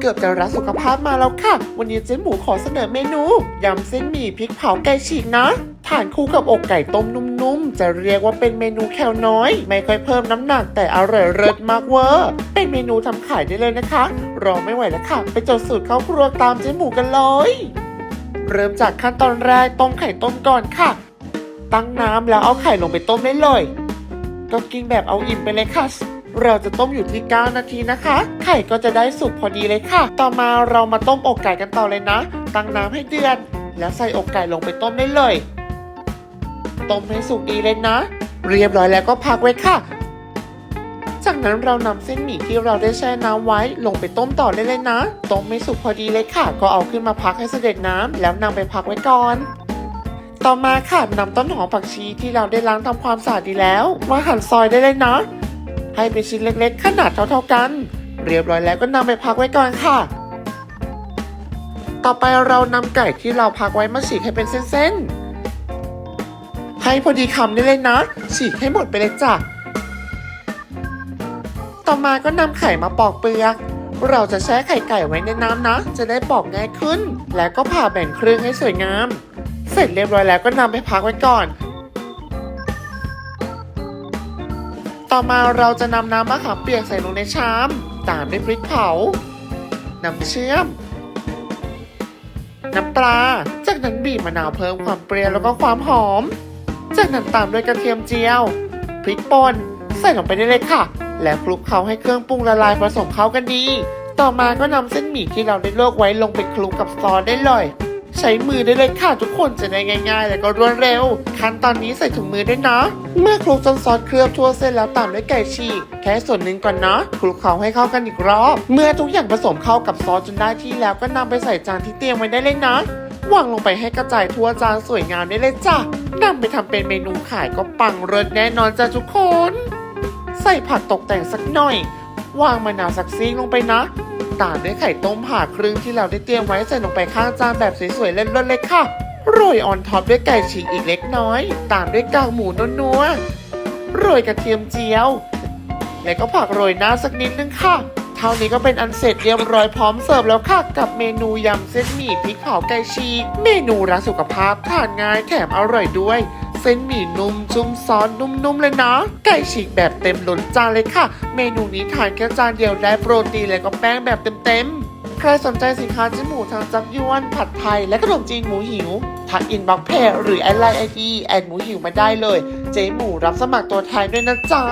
เกือบจะรักสุขภาพมาแล้วค่ะ วันนี้เจ๊หมูขอเสนอเมนูยำเส้นหมี่พริกเผาไก่ฉีกนะทานคู่กับอกไก่ต้มนุ่มๆ จะเรียกว่าเป็นเมนูแคลน้อย ไม่ค่อยเพิ่มน้ำหนักแต่อร่อยเลิศมากเวอร์ เป็นเมนูทำขายได้เลยนะคะ รอไม่ไหวแล้วค่ะ ไปจดสูตรเข้าครัวตามเจ๊หมูกันเลย เริ่มจากขั้นตอนแรกต้มไข่ต้มก่อนค่ะ ตั้งน้ำแล้วเอาไข่ลงไปต้มได้เลย ก็กินแบบเอาอิ่มไปเลยค่ะ เราจะต้มอยู่ที่ 9 นาทีนะคะ ไข่ก็จะได้สุกพอดีเลยค่ะ ต่อมาเรามาต้มอกไก่กันต่อเลยนะ ตั้งน้ำให้เดือดแล้วใส่อกไก่ลงไปต้มได้เลย ต้มให้สุกดีเลยนะ เรียบร้อยแล้วก็พักไว้ค่ะ จากนั้นเรานำเส้นหมี่ที่เราได้แช่น้ำไว้ลงไปต้มต่อได้เลยนะ ต้มไม่สุกพอดีเลยค่ะ ก็เอาขึ้นมาพักให้เสด็จน้ำแล้วนำไปพักไว้ก่อนต่อมาค่ะนำต้นหอมผักชีที่เราได้ล้างทำความสะอาดดีแล้ว มาหั่นซอยได้เลยนะ ให้เป็นชิ้นเล็กๆ ขนาดเท่าๆกัน เรียบร้อยแล้วก็นำไปพักไว้ก่อนค่ะ ต่อไปเรานำไก่ที่เราพักไว้มาฉีกให้เป็นเส้นๆ ให้พอดีคำได้เลยนะ ฉีกให้หมดไปเลยจ้ะ ต่อมาก็นำไข่มาปอกเปลือก เราจะแช่ไข่ไก่ไว้ในน้ำนะ จะได้ปอกง่ายขึ้น แล้วก็ผ่าแบ่งครึ่งให้สวยงาม เสร็จเรียบร้อยแล้วก็นำไปพักไว้ก่อน ต่อมาเราจะนำน้ำมะขามเปียกใส่ลงในชาม ตามด้วยพริกเผา น้ำเชื่อม น้ำปลา จากนั้นบีบมะนาวเพิ่มความเปรี้ยวแล้วก็ความหอม จากนั้นตามด้วยกระเทียมเจียว พริกป่นใส่ลงไปได้เลยค่ะ แล้วคลุกเคล้าให้เครื่องปรุงละลายผสมเข้ากันดี ต่อมาก็นำเส้นหมี่ที่เราได้ลวกไว้ลงไปคลุกกับซอสได้เลย ใช้มือได้เลยค่ะทุกคนจะได้ง่าย ๆ แล้วก็รวดเร็ว ขั้นตอนนี้ใส่ถุงมือด้วยนะ เมื่อคลุกจนซอสเคลือบทั่วเส้นแล้วตามด้วยไก่ฉีกแค่ส่วนหนึ่งก่อนนะคลุกเคล้าให้เข้ากันอีกรอบ เมื่อทุกอย่างผสมเข้ากับซอสจนได้ที่แล้วก็นำไปใส่จานที่เตรียมไว้ได้เลยนะวางลงไปให้กระจายทั่วจานสวยงามได้เลยจ้ะนำไปทำเป็นเมนูขายก็ปังเริศแน่นอนจ้ะทุกคน ใส่ผักตกแต่งสักหน่อย วางมะนาวสักซีกลงไปนะ ตามด้วยไข่ต้มผ่าครึ่งที่เราได้เตรียมไว้ใส่ลงไปข้างจานแบบสวยๆเล่นๆเลยค่ะ โรยออนท็อปด้วยไก่ฉีกอีกเล็กน้อย ตามด้วยกากหมูนัวๆโรยกระเทียมเจียว แล้วก็ผักโรยหน้าสักนิดนึงค่ะ เท่านี้ก็เป็นอันเสร็จเรียบร้อยพร้อมเสิร์ฟแล้วค่ะ กับเมนูยำเส้นหมี่พริกเผาไก่ฉีก เมนูรักสุขภาพทานง่ายแถมอร่อยด้วย เส้นหมี่นุ่มจุ่มซอสนุ่มๆเลยนะ ไก่ฉีกแบบเต็มล้นจานเลยค่ะ เมนูนี้ทานแค่จานเดียวได้โปรตีนและก็แป้งแบบเต็มๆ ใครสนใจสินค้าเจ๊หมูทางจับยวนผัดไทย และขนมจีนหมูหิวทักอินบ็อกเพจหรือแอดไลน์ไอดีแอดหมูหิวมาได้เลย เจ๊หมูรับสมัครตัวแทนด้วยนะจ๊ะ